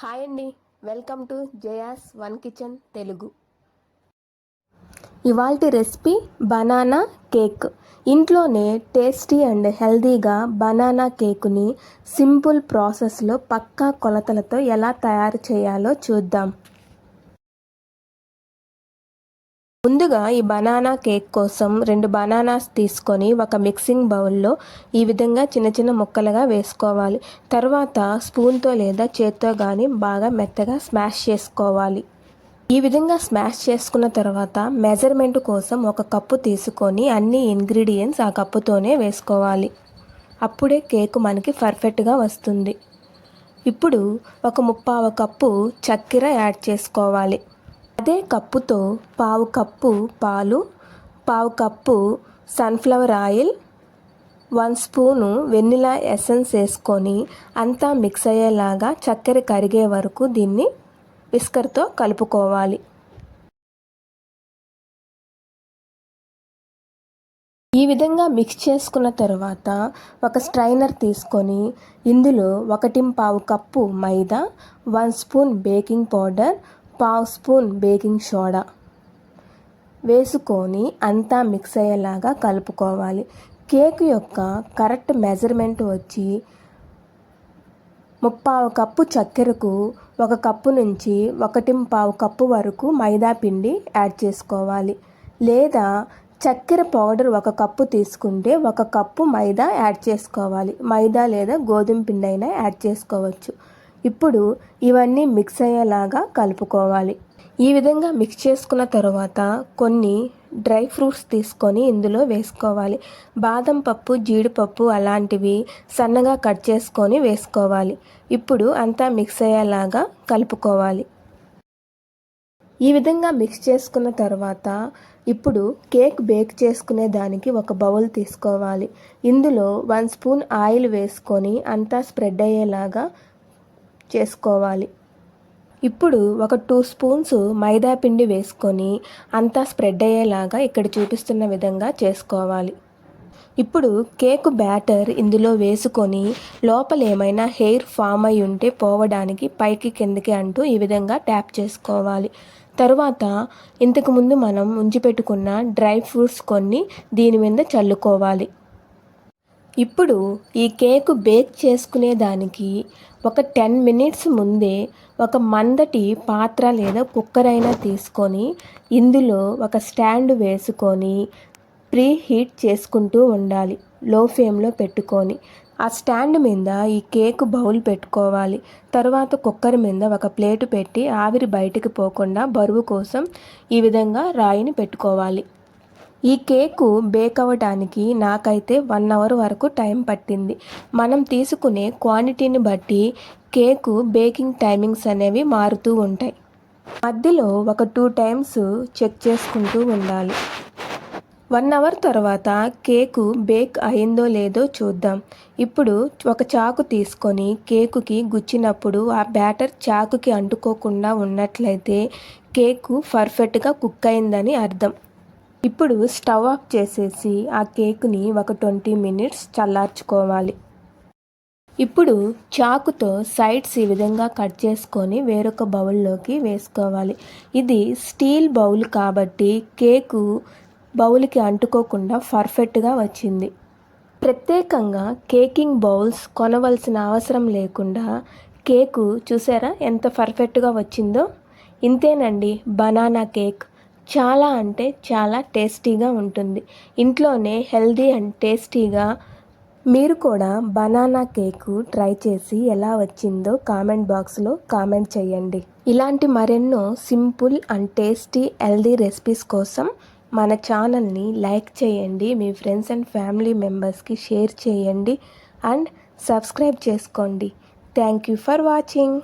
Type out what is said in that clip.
Hi అండి. Welcome to Jaya's one kitchen Telugu. ఇవాల్టి recipe banana cake. ఇంట్లోనే tasty and హెల్దీగా బనానా కేకుని సింపుల్ ప్రాసెస్లో పక్కా కొలతలతో ఎలా తయారు చేయాలో చూద్దాం. ముందుగా ఈ బనానా కేక్ కోసం రెండు బనానాస్ తీసుకొని ఒక మిక్సింగ్ బౌల్లో ఈ విధంగా చిన్న చిన్న ముక్కలుగా వేసుకోవాలి. తర్వాత స్పూన్తో లేదా చేత్తో కానీ బాగా మెత్తగా స్మాష్ చేసుకోవాలి. ఈ విధంగా స్మాష్ చేసుకున్న తర్వాత మెజర్మెంట్ కోసం ఒక కప్పు తీసుకొని అన్ని ఇంగ్రీడియంట్స్ ఆ కప్పుతోనే వేసుకోవాలి. అప్పుడే కేక్ మనకి పర్ఫెక్ట్గా వస్తుంది. ఇప్పుడు ఒక ముప్పావ కప్పు చక్కెర యాడ్ చేసుకోవాలి. అదే కప్పుతో పావు కప్పు పాలు పావు cup sunflower oil one spoon vanilla essence వేసుకొని అంతా మిక్స్ అయ్యేలాగా చక్కెర కరిగే వరకు దీన్ని విస్కర్తో కలుపుకోవాలి. ఈ విధంగా మిక్స్ చేసుకున్న తర్వాత ఒక స్ట్రైనర్ తీసుకొని ఇందులో ఒకటి పావు cup maida one spoon baking powder పావు స్పూన్ బేకింగ్ సోడా వేసుకొని అంతా మిక్స్ అయ్యేలాగా కలుపుకోవాలి. కేక్ యొక్క కరెక్ట్ మెజర్మెంట్ వచ్చి ముప్పావు కప్పు చక్కెరకు ఒక కప్పు నుంచి ఒకటి పావు కప్పు వరకు మైదా పిండి యాడ్ చేసుకోవాలి. లేదా చక్కెర పౌడర్ ఒక కప్పు తీసుకుంటే ఒక కప్పు మైదా యాడ్ చేసుకోవాలి. మైదా లేదా గోధుమ పిండి అయినా యాడ్ చేసుకోవచ్చు. ఇప్పుడు ఇవన్నీ మిక్స్ అయ్యేలాగా కలుపుకోవాలి. ఈ విధంగా మిక్స్ చేసుకున్న తర్వాత కొన్ని డ్రై ఫ్రూట్స్ తీసుకొని ఇందులో వేసుకోవాలి. బాదం పప్పు జీడిపప్పు అలాంటివి సన్నగా కట్ చేసుకొని వేసుకోవాలి. ఇప్పుడు అంతా మిక్స్ అయ్యేలాగా కలుపుకోవాలి. ఈ విధంగా మిక్స్ చేసుకున్న తర్వాత ఇప్పుడు కేక్ బేక్ చేసుకునే దానికి ఒక బౌల్ తీసుకోవాలి. ఇందులో వన్ స్పూన్ ఆయిల్ వేసుకొని అంతా స్ప్రెడ్ అయ్యేలాగా చేసుకోవాలి. ఇప్పుడు ఒక టూ స్పూన్స్ మైదా పిండి వేసుకొని అంతా స్ప్రెడ్ అయ్యేలాగా ఇక్కడ చూపిస్తున్న విధంగా చేసుకోవాలి. ఇప్పుడు కేక్ బ్యాటర్ ఇందులో వేసుకొని లోపల ఏమైనా హెయిర్ ఫామ్ అయి ఉంటే పోవడానికి పైకి కిందకి అంటూ ఈ విధంగా ట్యాప్ చేసుకోవాలి. తరువాత ఇంతకుముందు మనం ఉంచిపెట్టుకున్న డ్రై ఫ్రూట్స్ కొన్ని దీని మీద చల్లుకోవాలి. ఇప్పుడు ఈ కేకు బేక్ చేసుకునేదానికి ఒక టెన్ మినిట్స్ ముందే ఒక మందటి పాత్ర లేదా కుక్కర్ అయినా తీసుకొని ఇందులో ఒక స్టాండ్ వేసుకొని ప్రీ హీట్ చేసుకుంటూ ఉండాలి లో ఫ్లేమ్లో పెట్టుకొని. ఆ స్టాండ్ మీద ఈ కేక్ బౌల్ పెట్టుకోవాలి. తర్వాత కుక్కర్ మీద ఒక ప్లేటు పెట్టి ఆవిరి బయటికి పోకుండా బరువు కోసం ఈ విధంగా రాయిని పెట్టుకోవాలి. ఈ కేకు బేక్ అవ్వడానికి నాకైతే వన్ అవర్ వరకు టైం పట్టింది. మనం తీసుకునే క్వాంటిటీని బట్టి కేకు బేకింగ్ టైమింగ్స్ అనేవి మారుతూ ఉంటాయి. మధ్యలో ఒక టూ టైమ్స్ చెక్ చేసుకుంటూ ఉండాలి. వన్ అవర్ తర్వాత కేకు బేక్ అయిందో లేదో చూద్దాం. ఇప్పుడు ఒక చాకు తీసుకొని కేకుకి గుచ్చినప్పుడు ఆ బ్యాటర్ చాకుకి అంటుకోకుండా ఉన్నట్లయితే కేకు పర్ఫెక్ట్గా కుక్ అయిందని అర్థం. ఇప్పుడు స్టవ్ ఆఫ్ చేసేసి ఆ కేక్ని ఒక ట్వంటీ మినిట్స్ చల్లార్చుకోవాలి. ఇప్పుడు చాకుతో సైడ్స్ ఈ విధంగా కట్ చేసుకొని వేరొక బౌల్లోకి వేసుకోవాలి. ఇది స్టీల్ బౌల్ కాబట్టి కేకు బౌల్కి అంటుకోకుండా పర్ఫెక్ట్గా వచ్చింది. ప్రత్యేకంగా కేకింగ్ బౌల్స్ కొనవలసిన అవసరం లేకుండా కేకు చూసారా ఎంత పర్ఫెక్ట్గా వచ్చిందో? ఇంతేనండి బనానా కేక్. చాలా అంటే చాలా టేస్టీగా ఉంటుంది. ఇంట్లోనే హెల్దీ అండ్ టేస్టీగా మీరు కూడా బనానా కేకు ట్రై చేసి ఎలా వచ్చిందో కామెంట్ బాక్స్లో కామెంట్ చేయండి. ఇలాంటి మరెన్నో simple and tasty healthy recipes కోసం మన ఛానల్ని లైక్ చేయండి మీ ఫ్రెండ్స్ అండ్ ఫ్యామిలీ మెంబర్స్కి షేర్ చేయండి అండ్ సబ్స్క్రైబ్ చేసుకోండి. Thank you for watching.